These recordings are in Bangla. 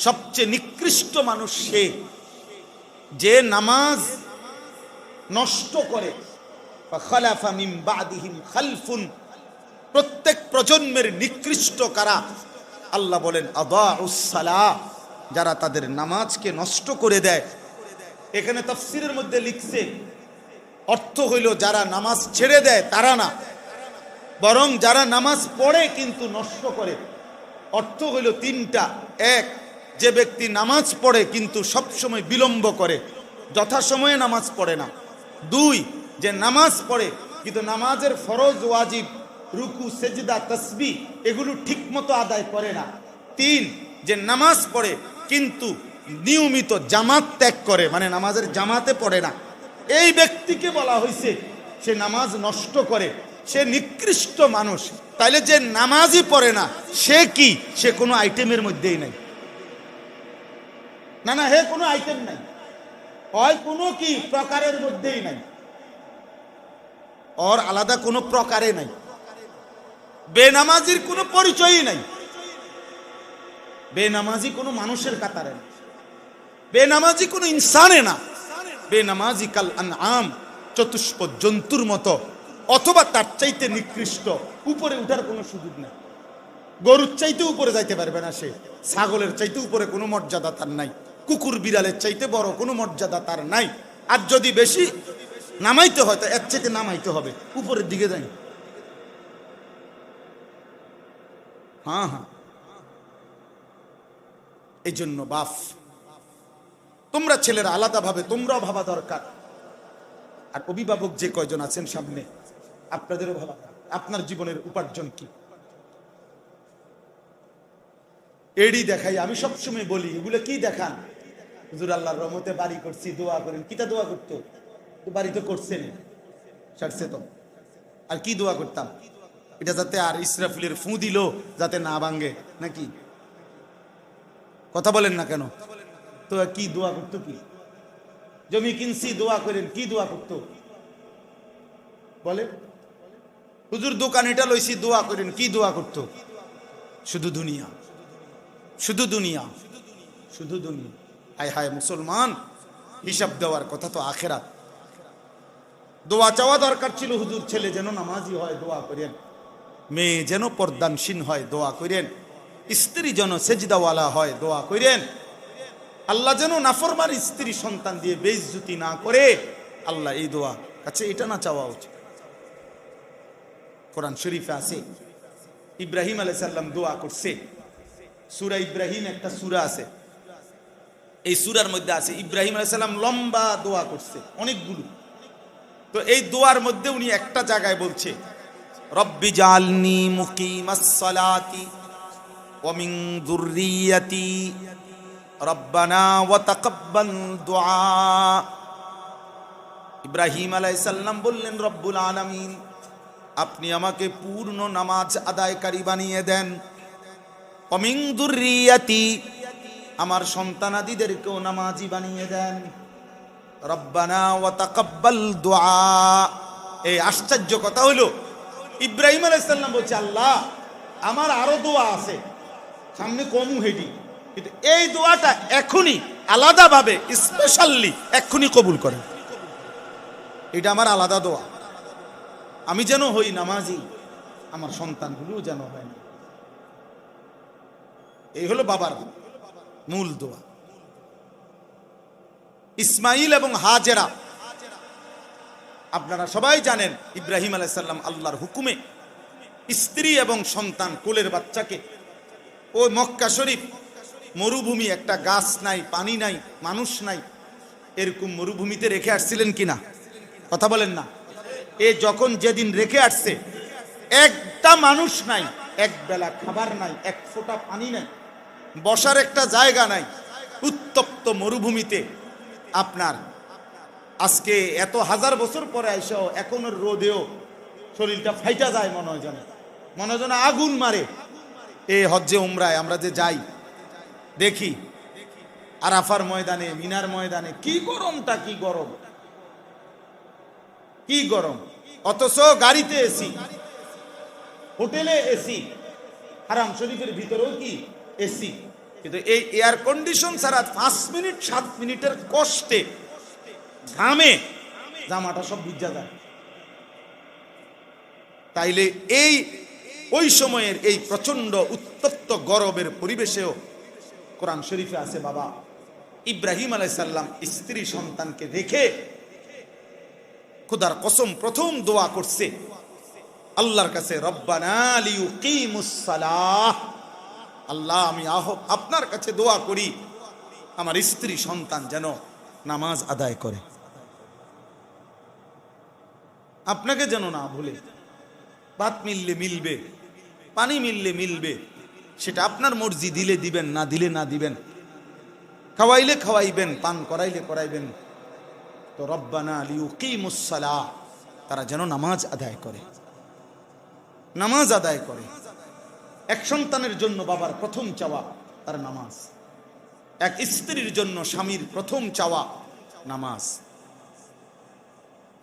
সবচেয়ে নিকৃষ্ট মানুষ সে, যে নামাজ নষ্ট করে। খালফুন। প্রত্যেক প্রজন্মের নিকৃষ্ট কারা? আল্লাহ বলেন, আদাউস সালাহ, যারা তাদের নামাজকে নষ্ট করে দেয়। এখানে তফসিরের মধ্যে লিখছে, অর্থ হইল যারা নামাজ ছেড়ে দেয়, তারা না। বরং যারা নামাজ পড়ে কিন্তু নষ্ট করে। অর্থ হইল তিনটা। এক যে ব্যক্তি নামাজ পড়ে কিন্তু সবসময় বিলম্ব করে, যথাসময়ে নামাজ পড়ে না। দুই, যে নামাজ পড়ে, কিন্তু নামাজের ফরজ, ওয়াজিব, রুকু, সেজদা, তসবি, এগুলো ঠিকমতো আদায় করে না। তিন, যে নামাজ পড়ে, কিন্তু নিয়মিত জামাত ত্যাগ করে মানে নামাজের জামাতে পড়ে না। এই ব্যক্তিকে বলা হয়েছে সে নামাজ নষ্ট করে, সে নিকৃষ্ট মানুষ। তাইলে যে নামাজই পড়ে না, সে কি? সে কোনো আইটেমের মধ্যেই নাই। না না, হে কোনো আইটেম নাই। হয় কোনো কি, প্রকারের মধ্যেই নাই। ওর আলাদা কোনো প্রকারে নাই। বেনামাজির কোনো পরিচয়ই নাই। বেনামাজি কোনো মানুষের কাতারে না। বেনামাজি কোনো ইনসানে না। বেনামাজি কাল আম চতুষ্প জন্তুর মতো, অথবা তার চাইতে নিকৃষ্ট, উপরে উঠার কোনো সুযোগ নেই। গরুর চাইতে উপরে যাইতে পারবে না সে। ছাগলের চাইতে উপরে কোনো মর্যাদা তার নাই। কুকুর বিড়ালের চাইতে বড় কোনো মর্যাদা তার নাই। আর যদি বেশি নামাইতে হয়, তো এর চাইতে নামাইতে হবে। উপরের দিকে যাই। হ্যাঁ হ্যাঁ। এই জন্য বাফ। তোমরা ছেলেরা আলাদাভাবে, তোমরাও ভাবা দরকার। আর অভিভাবক যে কয়জন আছেন সামনে, আপনাদেরও ভাবা আপনার জীবনের উপার্জন কি? এডি দেখাই, আমি সবসময় বলি, এগুলো কি দেখান? হুজুর আল্লাহর রহমতে বাড়ি করছি, দোয়া করেন। কিতা দোয়া করতো? বাড়ি তো করছেন সারছে তো আর কি দোয়া করতাম? এটা যাতে আর ইসরাফুলের ফু দিল, যাতে না ভাঙ্গে নাকি? কথা বলেন না কেন? তো কি দোয়া করতো কি? জমি কিনছি, দোয়া করেন, কি দোয়া করতো? বলে হুজুর দোকান এটা লইছি, দোয়া করেন, কি দোয়া করতো? শুধু দুনিয়া। শুধু দুনিয়া। শুধু দুনিয়া। হায় হায় মুসলমান, হিসাব দেওয়ার কথা তো আখেরাত। দোয়া চাওয়া দরকার ছিল, হুজুর ছেলে যেন নামাজি হয়, দোয়া করেন। মেয়ে যেন পর্দানসীন হয়, দোয়া করেন। স্ত্রী যেন সেজদাওয়ালা হয়, দোয়া করেন। আল্লাহ যেন নাফরমার স্ত্রী সন্তান দিয়ে বেইজ্জুতি না করে। আল্লাহ এই দোয়া কাছে, এটা না চাওয়া উচিত। কোরআন শরীফে আছে, ইব্রাহিম আলাইসাল্লাম দোয়া করছে। সুরা ইব্রাহিম একটা সুরা আছে। এই সুরার মধ্যে আছে। ইব্রাহিম আলাইসাল্লাম লম্বা দোয়া করছে, অনেকগুলো। তো এই দোয়ার মধ্যে উনি একটা জায়গায় বলছে, রব্বি জালনি মুকিমাস সালাতি ওয়া মিন রব্বানা ওয়া তাকাব্বাল ইব্রাহিম আলাইসাল্লাম বললেন, রব্বুল আলামিন, আপনি আমাকে পূর্ণ নামাজ আদায়কারী বানিয়ে দেন। অমিং দুর্রিয়াতি আমার সন্তানাদিদেরকেও নামাজি বানিয়ে দেন। রব্বানা ওয়া দুআ। এই আশ্চর্য কথা হলো ইব্রাহিম আলাইসাল্লাম বলছে, আল্লাহ, আমার আরও দোয়া আছে। সামনে কমু হেডি কিন্তু এই দোয়াটা এখনই আলাদাভাবে স্পেশালি এক্ষুনি কবুল করেন। এটা আমার আলাদা দোয়া আমি যেন হই নামাজি, আমার সন্তানগুলোও যেন হয় না। এই হলো বাবার মূল দোয়া। ইসমাইল এবং হাজেরা, আপনারা সবাই জানেন ইব্রাহিম আলাইসাল্লাম আল্লাহর হুকুমে স্ত্রী এবং সন্তান কোলের বাচ্চাকে, ও মক্কা শরীফ মরুভূমি একটা গাছ নাই, পানি নাই, মানুষ নাই, এরকম মরুভূমিতে রেখে আসছিলেন কিনা? কথা বলেন না। এ যখন যেদিন রেখে আসছে, একটা মানুষ নাই এক বেলা খাবার নাই, এক ফোঁটা পানি নাই বসার একটা জায়গা নাই। উত্তপ্ত মরুভূমিতে আপনার আজকে এত হাজার বছর পরে আইসাও, এখনও রোদেও শরীরটা ফাইটা যায় মনে হয় যেন। মনে হয় আগুন মারে। এ হজ্জে উমরায়, আমরা যে যাই, দেখি। আরাফার ময়দানে, মিনার ময়দানে, কি গরমটা, কি গরম। কি গরম। অথচ গাড়িতে এসি, হোটেলে এসি। হারাম শরীফের ভিতরেও কি এসি। কিন্তু এই এয়ার কন্ডিশন ছাড়া পাঁচ মিনিট, সাত মিনিটের কষ্টে ঘামে জামাটা সব বুঝা যায়। তাইলে এই, ওই সময়ের এই প্রচণ্ড উত্তপ্ত গরমের পরিবেশেও কোরআন শরীফে আছে, বাবা। ইব্রাহিম আলাইসাল্লাম স্ত্রী সন্তানকে রেখে খুদার কসম প্রথম দোয়া করছে, আল্লাহর কাছে, রব্বানা লিউকিমুসসালাহ আল্লাহ, আমি আহ, আপনার কাছে দোয়া করি, আমার স্ত্রী সন্তান যেন নামাজ আদায় করে। আপনাকে যেন না ভুলে, ভাত মিললে মিলবে, পানি মিললে মিলবে, সেটা আপনার মর্জি, দিলে দিবেন, না দিলে না দিবেন। খাওয়াইলে খাওয়াইবেন, পান করাইলে করাইবেন। তো রব্বানা লিউকিমুসসালাহ তারা যেন নামাজ আদায় করে। নামাজ আদায় করে। এক সন্তানের জন্য বাবার প্রথম চাওয়া তার নামাজ। এক স্ত্রীর জন্য স্বামীর প্রথম চাওয়া নামাজ।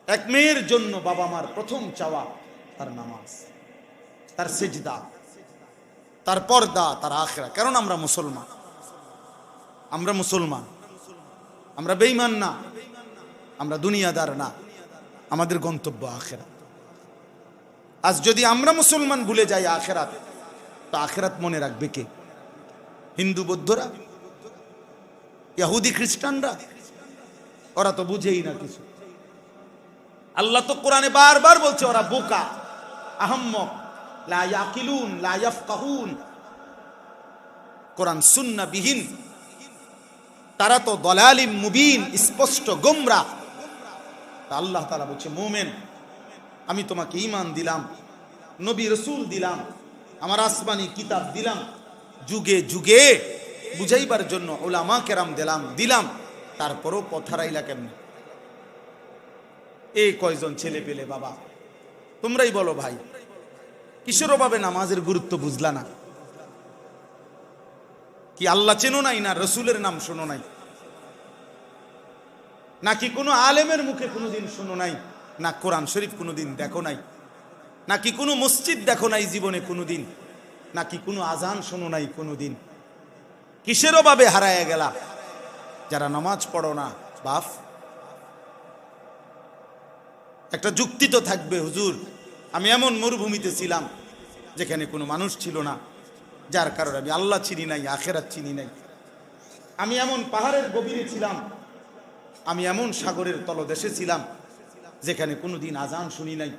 এক মেয়ের জন্য বাবা মার প্রথম চাওয়া তার নামাজ। তার সেজদা, তার পর্দা, তার আখেরা। কারণ আমরা মুসলমান। আমরা মুসলমান। আমরা বেইমান না। আমরা দুনিয়াদার না। আমাদের গন্তব্য আখেরা। আজ যদি আমরা মুসলমান ভুলে যাই আখেরাত তো আখেরাত মনে রাখবে কে? হিন্দু বৌদ্ধরা? ইহুদি খ্রিস্টানরা? ওরা তো বুঝেই না কিছু। আল্লাহ তো কোরআনে বারবার বলছে, ওরা বোকা, আহম্মক কোরআন সুন্না বিহীন তারা তো দলালিম, মুবিন, স্পষ্ট, গোমরা। আল্লাহ তাআলা বলছে, মোমেন, আমি তোমাকে ঈমান দিলাম, নবী রসুল দিলাম। আমার আসমানি কিতাব দিলাম। যুগে যুগে বুঝাইবার জন্য ওলামা কেরাম দিলাম দিলাম। তারপরও পথারাইলা কেমনে? এই কয়জন ছেলে পেলে বাবা? তোমরাই বলো ভাই কিশোর ভাবে নামাজের গুরুত্ব বুঝলা না? কি আল্লাহ চেনো নাই না রসুলের নাম শোনো নাই? নাকি কোনো আলেমের মুখে কোনোদিন শোনো নাই? না কোরআন শরীফ কোনোদিন দেখো নাই? নাকি কোনো মসজিদ দেখো নাই জীবনে কোনোদিন? নাকি কোনো আজান শোনো নাই কোনোদিন? কিসের অভাবে হারায় গেলা? যারা নামাজ পড়ো না, বাপ। একটা যুক্তি তো থাকবে, হুজুর। আমি এমন মরুভূমিতে ছিলাম, যেখানে কোনো মানুষ ছিল না, যার কারণে আমি আল্লাহ চিনি নাই, আখেরাত চিনি নাই। আমি এমন পাহাড়ের গভীরে ছিলাম, আমি এমন সাগরের তলদেশে ছিলাম, যেখানে কোনোদিন আজান শুনি নাই।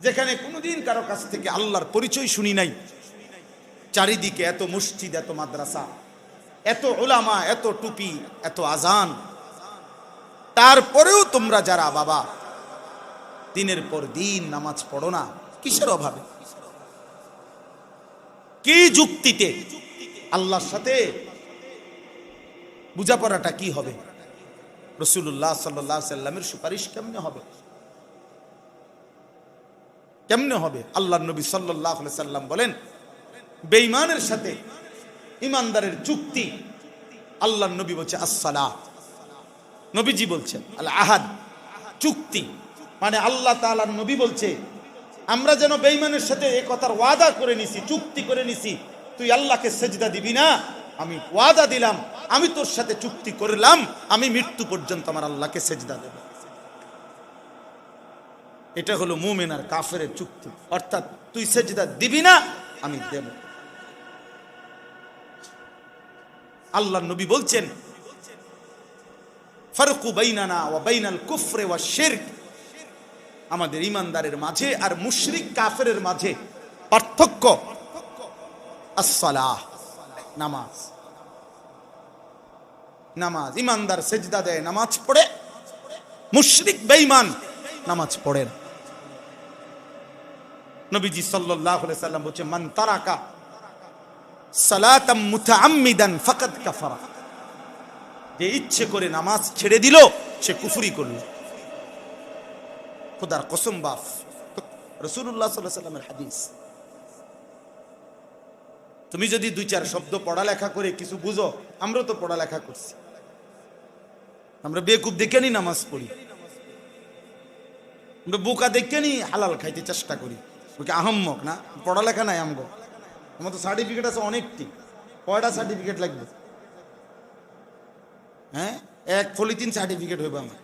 যেখানে কোনোদিন কারও কাছ থেকে আল্লাহর পরিচয় শুনি নাই। চারিদিকে এত মসজিদ, এত মাদ্রাসা, এত ওলামা এত টুপি, এত আজান। তারপরেও তোমরা যারা বাবা, দিনের পর দিন নামাজ পড়ো না, কিসের অভাবে? কি যুক্তিতে আল্লাহর সাথে বুঝাপড়াটা কি হবে? রসুল্লাহ সাল্লাহ সাল্লামের সুপারিশ কেমনে হবে? কেমনে হবে? আল্লাহ নবী সাল্লাহ সাল্লাম বলেন, বেঈমানের সাথে ইমানদারের চুক্তি। আল্লাহ নবী বলছে আসসালাহ নবীজি বলছেন আল আহাদ চুক্তি। মানে আল্লাহ তাআলার নবী বলছে, আমরা যেন বেঈমানের সাথে এ কথার ওয়াদা করে নিছি, চুক্তি করে নিছি, তুই আল্লাহকে সেজদা দিবি না? আমি ওয়াদা দিলাম, আমি তোর সাথে চুক্তি করলাম, আমি মৃত্যু পর্যন্ত আমার আল্লাহকে সেজদা দেব। এটা হলো মুমেন আর কাফের চুক্তি। অর্থাৎ তুই সেজদা দিবি না, আমি দেব। আল্লাহ নবী বলছেন, ফারুকু বাইনানা ওয়া বাইনাল কুফরে ওয়া শিরক। আমাদের ইমানদারের মাঝে আর মুশরিক কাফেরের মাঝে পার্থক্য আসসালাহ, নামাজ। নামাজ, ইমানদার সেজদা দেয়, নামাজ পড়ে। মুশরিক বেঈমান, নামাজ পড়ে না। নবীজি আলাইহি সাল্লাম বলছে, মান তারাকা সালাতাম মুতাআম্মিদান ফাকাদ কাফারা। যে ইচ্ছে করে নামাজ ছেড়ে দিল, সে কুফরি করল। খোদার কসম বাফ রসুল্লাহ সাল্লাহ সাল্লামের হাদিস। তুমি যদি দুই চার শব্দ পড়ালেখা করে কিছু বুঝো আমরাও তো পড়ালেখা করছি। আমরা বেকুব দেখে নি নামাজ পড়ি। আমরা বোকা দেখে নি হালাল খাইতে চেষ্টা করি। ওকে আহম্মক না? পড়ালেখা নাই আমগো। আমার তো সার্টিফিকেট আছে অনেকটি। কয়টা সার্টিফিকেট লাগবে? হ্যাঁ? এক পলিথিন সার্টিফিকেট হইব আমার।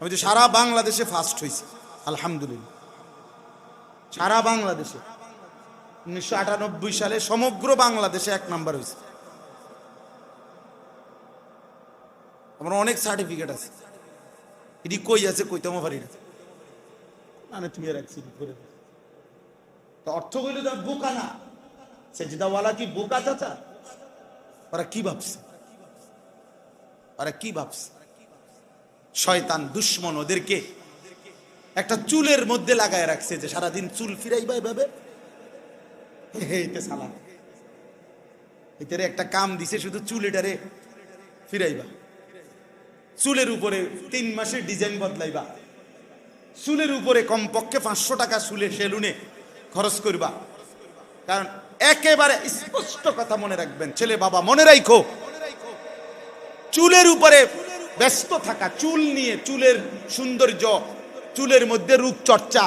আমি তো সারা বাংলাদেশে ফার্স্ট হয়েছি আলহামদুলিল্লাহ। সারা বাংলাদেশে। উনিশশো আটানব্বই সালে সমগ্র বাংলাদেশে এক নাম্বার হয়েছে আমার অনেক সার্টিফিকেট আছে। এটি কই আছে কইতামও পারি না। না না তুমি রাখছি করে তো অর্থ কইলে তো বোকা না। সেজিদাওয়ালা কি বোকা চাচা? ওরা কি ভাবছে? ওরা কি ভাবছে? শয়তান দুশ্মন ওদেরকে একটা চুলের মধ্যে লাগায় রাখছে যে সারাদিন চুল ফিরাইবা এভাবে। সালা। এটারে একটা কাম দিছে শুধু চুল এটারে ফিরাইবা। চুলের উপরে তিন মাসের ডিজাইন বদলাইবা। চুলের উপরে কমপক্ষে পাঁচশো টাকা চুলে সেলুনে খরচ করবা। কারণ একেবারে স্পষ্ট কথা মনে রাখবেন, ছেলে বাবা, মনে রাখো চুলের উপরে ব্যস্ত থাকা, চুল নিয়ে চুলের সৌন্দর্য, চুলের মধ্যে রূপচর্চা,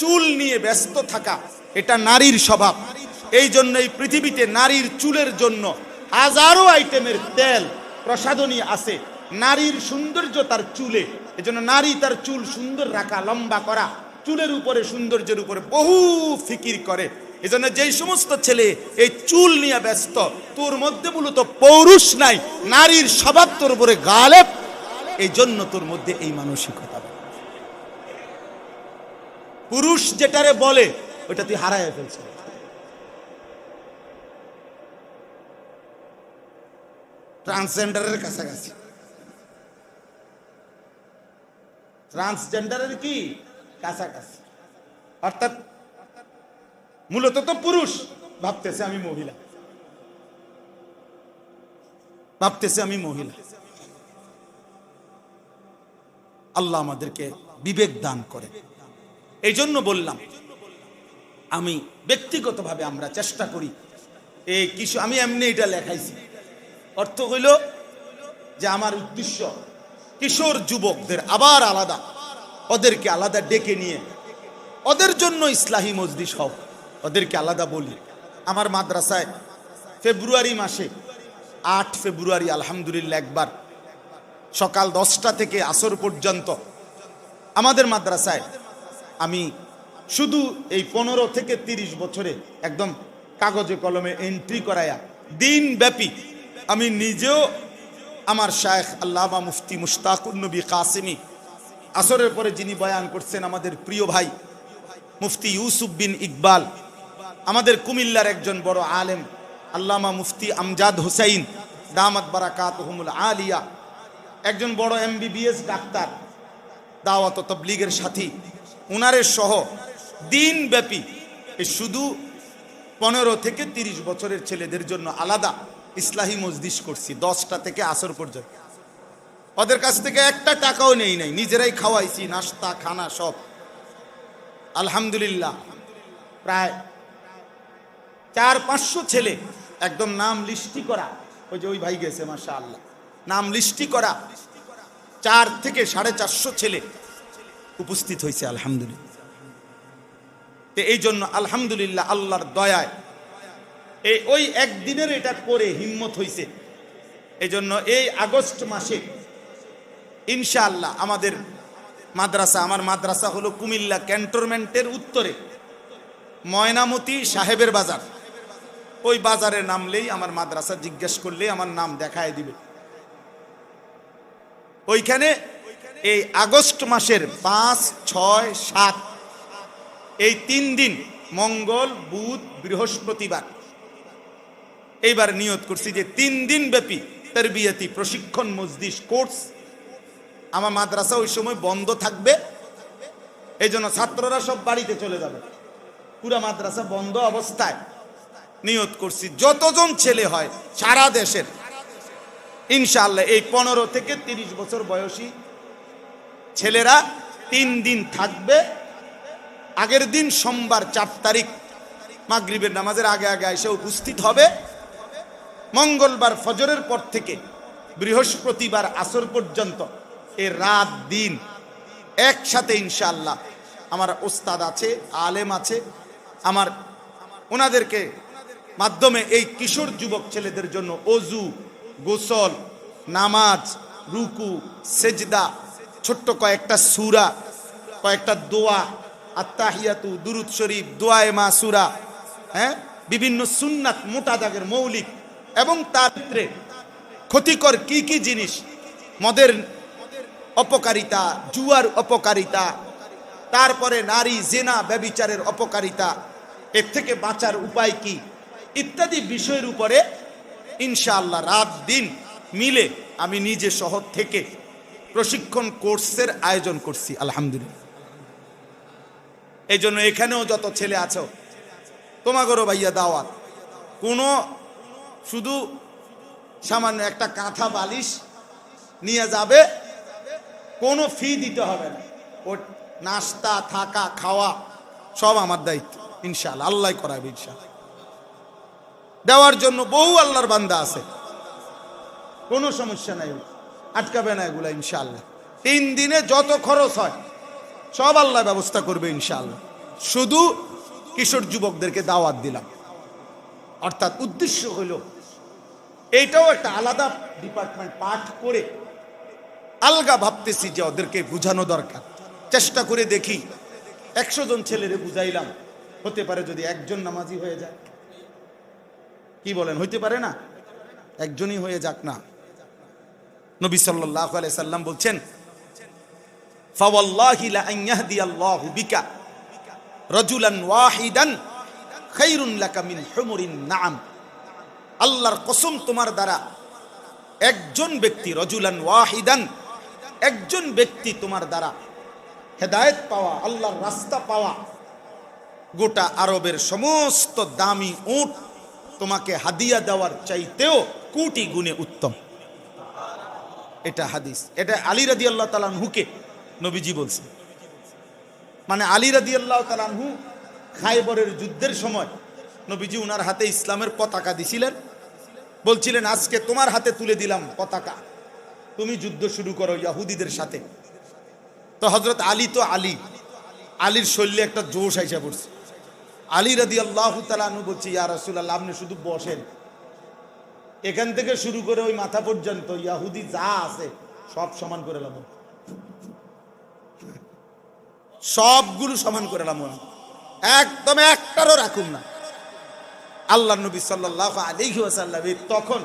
চুল নিয়ে ব্যস্ত থাকা, এটা নারীর স্বভাব। এই জন্য এই পৃথিবীতে নারীর চুলের জন্য হাজারো আইটেমের তেল প্রসাধনী আছে। নারীর সৌন্দর্য তার চুলে। এজন্য নারী তার চুল সুন্দর রাখা, লম্বা করা, চুলের উপরে সৌন্দর্যের উপরে বহু ফিকির করে। এজন্য যেই সমস্ত ছেলে এই চুল নিয়ে ব্যস্ত, তোর মধ্যে মূলত পৌরুষ নাই, নারীর স্বভাব তোর উপরে গালেব। এই জন্য তোর মধ্যে এই মানসিকতা পুরুষ যেটারে বলে, ওটা তুই হারায় ফেলছ ট্রান্সজেন্ডারের কাছাকাছি। ট্রান্সজেন্ডারের কি? কাছাকাছি। অর্থাৎ মূলত তো পুরুষ, ভাবতেছে আমি মহিলা। ভাবতেছে আমি মহিলা। আল্লাহ আমাদেরকে বিবেক দান করে। এই জন্য বললাম, আমি ব্যক্তিগতভাবে আমরা চেষ্টা করি। এই কিছু, আমি এমনি এটা লেখাইছি। অর্থ হইল যে আমার উদ্দেশ্য কিশোর যুবকদের আবার আলাদা। ওদেরকে আলাদা ডেকে নিয়ে। ওদের জন্য ইসলাহী মজলিস হোক ওদেরকে আলাদা বলি। আমার মাদ্রাসায় ফেব্রুয়ারি মাসে, আট ফেব্রুয়ারি আলহামদুলিল্লাহ একবার, সকাল দশটা থেকে আসর পর্যন্ত আমাদের মাদ্রাসায় আমি শুধু এই পনেরো থেকে তিরিশ বছরে একদম কাগজে কলমে এন্ট্রি করায়া দিনব্যাপী আমি নিজেও আমার শায়েখ আল্লামা মুফতি মুশতাকুর নবী কাসিমি। আসরের পরে যিনি বয়ান করছেন আমাদের প্রিয় ভাই, মুফতি ইউসুফ বিন ইকবাল, আমাদের কুমিল্লার একজন বড় আলেম, আল্লামা মুফতি আমজাদ হুসাইন, দামাত বারাকাত হুমুল আলিয়া, একজন বড় এমবিবিএস ডাক্তার, দাওয়াত তবলিগের সাথী। উনারের সহ দিনব্যাপী শুধু পনেরো থেকে তিরিশ বছরের ছেলেদের জন্য আলাদা ইসলাহী মজদিস করছি, দশটা থেকে আসর পর্যন্ত। ওদের কাছ থেকে একটা টাকাও নেই নাই, নিজেরাই খাওয়াইছি, নাস্তা, খানা, সব। আলহামদুলিল্লাহ। প্রায় চার, পাঁচশো ছেলে একদম নাম লিস্টি করা, ওই যে ওই ভাই গেছে মাসা আল্লাহ নাম লিস্টি করা, চার থেকে সাড়ে চারশো ছেলে উপস্থিত হয়েছে, আলহামদুলিল্লাহ। তো এই জন্য আলহামদুলিল্লাহ, আল্লাহর দয়ায় এই ওই একদিনের এটা করে হিম্মত হইছে। এই জন্য এই আগস্ট মাসে, ইনশাআল্লাহ আমাদের মাদ্রাসা, আমার মাদ্রাসা হলো কুমিল্লা ক্যান্টনমেন্টের উত্তরে, ময়নামতি সাহেবের বাজার। ওই বাজারে নামলেই আমার মাদ্রাসা জিজ্ঞেস করলে আমার নাম দেখায় দিবে। ওইখানে এই আগস্ট মাসের পাঁচ, ছয়, সাত, এই তিন দিন, মঙ্গল, বুধ, বৃহস্পতিবার এইবার নিয়ত করছি যে তিন দিন ব্যাপী তেরবিয়াতি প্রশিক্ষণ মজদিস কোর্স। আমার মাদ্রাসা ওই সময় বন্ধ থাকবে। এই জন্য ছাত্ররা সব বাড়িতে চলে যাবে। পুরা মাদ্রাসা বন্ধ অবস্থায় নিয়ত করছি। যতজন ছেলে হয় সারা দেশের। ইনশাআল্লাহ এই পনেরো থেকে তিরিশ বছর বয়সী ছেলেরা তিন দিন থাকবে। আগের দিন সোমবার চার তারিখ মাগরিবের নামাজের আগে আগে এসে উপস্থিত হবে। মঙ্গলবার ফজরের পর থেকে বৃহস্পতিবার আসর পর্যন্ত এ রাত দিন একসাথে ইনশাল্লাহ আমার ওস্তাদ আছে, আলেম আছে, আমার ওনাদেরকে মাধ্যমে এই কিশোর যুবক ছেলেদের জন্য অজু, গোসল, নামাজ, রুকু, সেজদা, ছোট্ট কয়েকটা সুরা, কয়েকটা দোয়া আত্মাহিয়াতু দুরুদ শরীফ, দোয়ায় মা সুরা হ্যাঁ? বিভিন্ন সুন্নাত মোটা দাগের মৌলিক এবং তার ভিতরে ক্ষতিকর কি কি জিনিস? মদের অপকারিতা, জুয়ার অপকারিতা, তারপরে নারী জেনা ব্যবিচারের অপকারিতা, এর থেকে বাঁচার উপায় কি? ইত্যাদি বিষয়ের উপরে ইনশাআল্লাহ রাত দিন মিলে আমি নিজে শহর থেকে প্রশিক্ষণ কোর্সের আয়োজন করছি, আলহামদুলিল্লাহ। এই জন্য এখানেও যত ছেলে আছো তোমাগরও ভাইয়া দাওয়াত, কোনো শুধু সামান্য একটা কাঁথা বালিশ নিয়ে যাবে, কোনো ফি দিতে হবে না। ও নাস্তা, থাকা, খাওয়া সব আমার দায়িত্ব, ইনশাআল্লাহ আল্লাহ করাবে, ইনশাআল্লাহ। দেওয়ার জন্য বহু আল্লাহর বান্দা আছে। কোনো সমস্যা নাই আটকাবে না এগুলা ইনশাল্লাহ তিন দিনে যত খরচ হয়, সব আল্লাহ ব্যবস্থা করবে ইনশাল্লাহ শুধু কিশোর যুবকদেরকে দাওয়াত দিলাম। অর্থাৎ উদ্দেশ্য হলো এইটাও একটা আলাদা ডিপার্টমেন্ট পাঠ করে আলগা ভাবতেছি যে ওদেরকে বোঝানো দরকার। চেষ্টা করে দেখি। একশো জন ছেলেরে বুঝাইলাম। হতে পারে যদি একজন নামাজি হয়ে যায়। কি বলেন, হইতে পারে না? একজনই হয়ে যাক না। নবী সাল্লাহ সাল্লাম বলছেন রাজুলান ওয়াহিদান খাইরুন লাকা মিন হুমুরিন নাম আল্লাহর কসম তোমার দ্বারা একজন ব্যক্তি রজুলান ওয়াহিদান, একজন ব্যক্তি তোমার দ্বারা হেদায়েত পাওয়া, আল্লাহর রাস্তা পাওয়া, গোটা আরবের সমস্ত দামি উট তোমাকে হাদিয়া দেওয়ার চাইতেও কোটি গুণে উত্তম। এটা হাদিস। এটা আলী রাদি আল্লাহ তালানহুকে নবীজি বলছে মানে আলী রাদি আল্লাহ তালানহু খাইবরের যুদ্ধের সময় নবীজি উনার হাতে ইসলামের পতাকা দিছিলেন। বলছিলেন, আজকে তোমার হাতে তুলে দিলাম পতাকা। তুমি যুদ্ধ শুরু করো ইয়াহুদিদের সাথে। তো হজরত আলী তো আলী। আলীর শৈলী একটা জোশ আইসা পড়ছে। আলী রাদি আল্লাহ তালু বলছি, ইয়া রসুল্লাহ আপনি শুধু বসেন। এখান থেকে শুরু করে ওই মাথা পর্যন্ত ইয়াহুদি যা আছে সব সমান করে লাম সবগুলো সমান করে লাম একদম একটারও রাখুন না। আল্লাহ নবী সাল্লাহ আলিহি ওয়াসাল্লাম তখন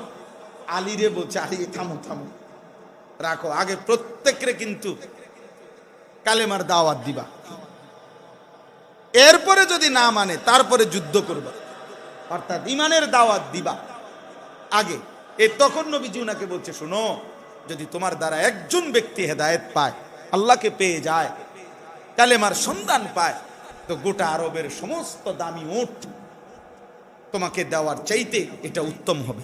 আলীরে বলছে, আলী, থামো থামো। রাখো, আগে প্রত্যেকরে কিন্তু কালেমার দাওয়াত দিবা। এরপরে যদি না মানে তারপরে যুদ্ধ করবা। অর্থাৎ ইমানের দাওয়াত দিবা। আগে, এ তখন নবীজি উনাকে বলছে, শোনো, যদি তোমার দ্বারা একজন ব্যক্তি হেদায়েত পায়, আল্লাহকে পেয়ে যায়, কালেমার সন্ধান পায়, তো গোটা আরবের সমস্ত দামি ওট তোমাকে দেওয়ার চাইতে এটা উত্তম হবে।